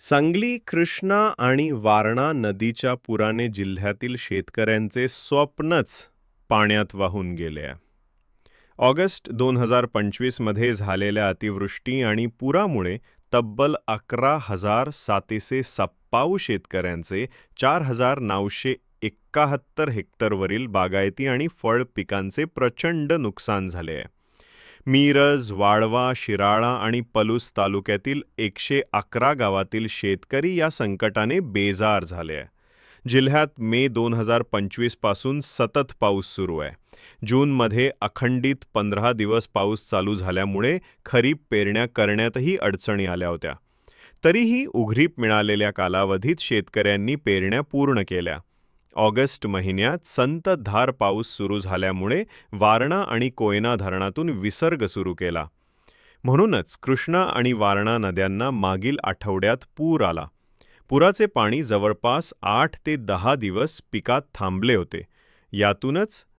सांगली कृष्णा आणि वारणा नदीच्या पुराने जिल्ह्यातील शेतकऱ्यांचे स्वप्नच पाण्यात वाहून गेले. ऑगस्ट दोन हजार पंचवीसमध्ये झालेल्या अतिवृष्टी आणि पुरामुळे तब्बल अकरा हजार सातशे सप्पाऊ शेतकऱ्यांचे चार हजार नऊशे एकाहत्तर हेक्टरवरील बागायती आणि फळ पिकांचे प्रचंड नुकसान झाले. आहे मिरज वाळवा शिराळा आणि पलूस तालुक्यातील एकशे अकरा गावातील शेतकरी या संकटाने बेजार झाले आहे जिल्ह्यात मे दोन हजार पंचवीसपासून सतत पाऊस सुरू आहे. जूनमध्ये अखंडित पंधरा दिवस पाऊस चालू झाल्यामुळे खरीप पेरण्या करण्यातही अडचणी आल्या होत्या. तरीही उघरीप मिळालेल्या कालावधीत शेतकऱ्यांनी पेरण्या पूर्ण केल्या. ऑगस्ट महिन्यात संततधार पाऊस सुरू झाल्यामुळे वारणा आणि कोयना धरणातून विसर्ग सुरू केला. म्हणूनच कृष्णा आणि वारणा नद्यांना मागील आठवड्यात पूर आला. पुराचे पाणी जवळपास आठ ते दहा दिवस पिकात थांबले होते. यातूनच